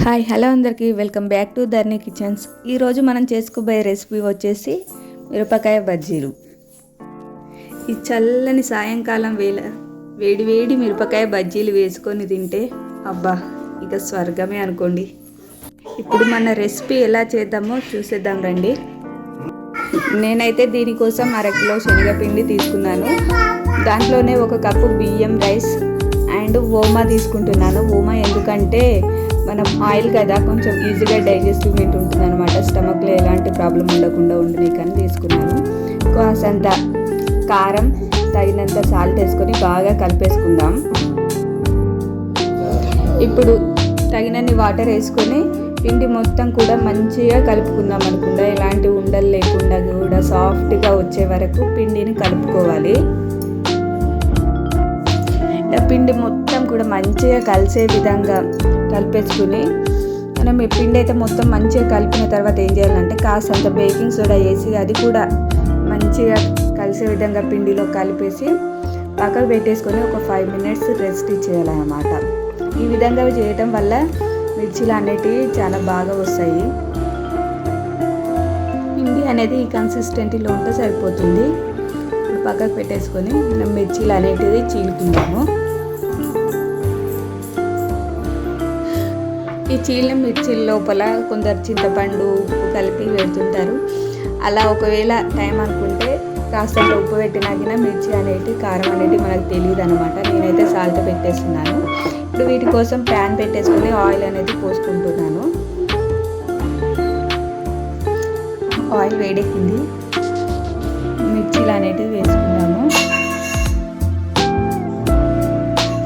Hi hello అందరికీ. Welcome back to Dharni kitchens. ఈరోజు మనం చేసుకోబోయే రెసిపీ వచ్చేసి మిరపకాయ బజ్జీలు. ఈ చల్లని సాయంకాలం వేళ వేడి వేడి మిరపకాయ బజ్జీలు వేసుకొని తింటే అబ్బా ఇక స్వర్గమే అనుకోండి. ఇప్పుడు మన రెసిపీ ఎలా చేద్దామో చూసేద్దాం రండి. నేనైతే దీనికోసం అరకిలో శనగపిండి తీసుకున్నాను. దాంట్లోనే ఒక కప్పు బియ్యం రైస్ అండ్ ఓమా తీసుకుంటున్నాను. ఓమా ఎందుకంటే మనం ఆయిల్ కదా కొంచెం ఈజీగా డైజెస్టివ్మెంట్ ఉంటుంది అనమాట స్టమక్లో ఎలాంటి ప్రాబ్లం ఉండకుండా ఉండని కానీ తీసుకున్నాను. కాసంత కారం తగినంత సాల్ట్ వేసుకొని బాగా కలిపేసుకుందాం. ఇప్పుడు తగినన్ని వాటర్ వేసుకొని పిండి మొత్తం కూడా మంచిగా కలుపుకుందాం అనుకుండా ఎలాంటి ఉండలు లేకుండా కూడా సాఫ్ట్గా వచ్చే వరకు పిండిని కలుపుకోవాలి. పిండి మొత్తం కూడా మంచిగా కలిసే విధంగా కలిపేసుకుని మనం ఈ పిండి అయితే మొత్తం మంచిగా కలిపిన తర్వాత ఏం చేయాలంటే కాస్త బేకింగ్ సోడా వేసి అది కూడా మంచిగా కలిసే విధంగా పిండిలో కలిపేసి పక్కకు పెట్టేసుకొని ఒక ఫైవ్ మినిట్స్ రెస్ట్ ఇచ్చేయాలన్నమాట. ఈ విధంగా చేయటం వల్ల మిర్చిలు అనేటివి చాలా బాగా వస్తాయి. పిండి అనేది ఈ కన్సిస్టెంటీలో ఉంటే సరిపోతుంది. పక్కకు పెట్టేసుకొని మనం మిర్చీలు అనేటివి చీలుకుందాము ఈ చీళ్ళ మిర్చిల లోపల కొందరు చింతపండు ఉప్పు కలిపి పెడుతుంటారు అలా ఒకవేళ టైం అనుకుంటే కాస్త ఉప్పు పెట్టినాకిన మిర్చి అనేది కారం అనేది మనకు తెలియదు అనమాట నేనైతే సాల్ట్ పెట్టేస్తున్నాను. ఇప్పుడు వీటి కోసం ప్యాన్ పెట్టేసుకొని ఆయిల్ అనేది పోసుకుంటున్నాను. ఆయిల్ వేడెక్కింది. మిర్చిలు అనేటివి వేసుకుంటాను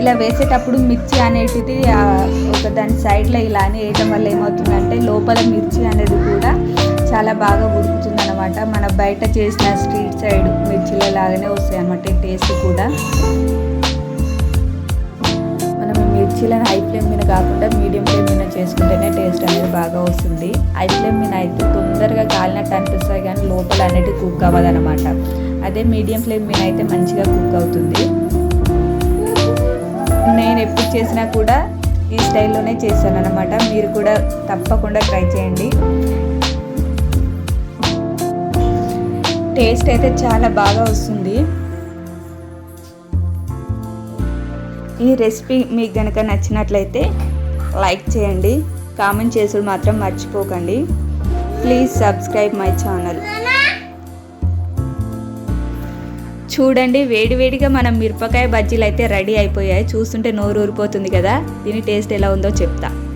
ఇలా వేసేటప్పుడు మిర్చి అనేటిది ఒక దాని సైడ్లో ఇలా అని వేయటం వల్ల ఏమవుతుందంటే లోపల మిర్చి అనేది కూడా చాలా బాగా ఉడుకుతుంది అనమాట మన బయట చేసిన స్ట్రీట్ సైడ్ మిర్చిల లాగానే వస్తాయి అనమాట టేస్ట్ కూడా. మనం మిర్చిలను హై ఫ్లేమ్ మీద కాకుండా మీడియం ఫ్లేమ్ మీద చేసుకుంటేనే టేస్ట్ అనేది బాగా వస్తుంది. హై ఫ్లేమ్ మీద అయితే తొందరగా కాలినట్టు అనిపిస్తుంది కానీ లోపల అనేది కుక్ అవ్వదు అనమాట అదే మీడియం ఫ్లేమ్ మీద అయితే మంచిగా కుక్ అవుతుంది. చేసినా కూడా ఈ స్టైల్లోనే చేస్తాను అనమాట మీరు కూడా తప్పకుండా ట్రై చేయండి. టేస్ట్ అయితే చాలా బాగా వస్తుంది. ఈ రెసిపీ మీకు కనుక నచ్చినట్లయితే లైక్ చేయండి. కామెంట్ చేసుడు మాత్రం మర్చిపోకండి. Please subscribe my channel. చూడండి వేడివేడిగా మనం మిరపకాయ బజ్జీలు అయితే రెడీ అయిపోయాయి. చూస్తుంటే నోరు ఊరిపోతుంది కదా. దీని టేస్ట్ ఎలా ఉందో చెప్తా.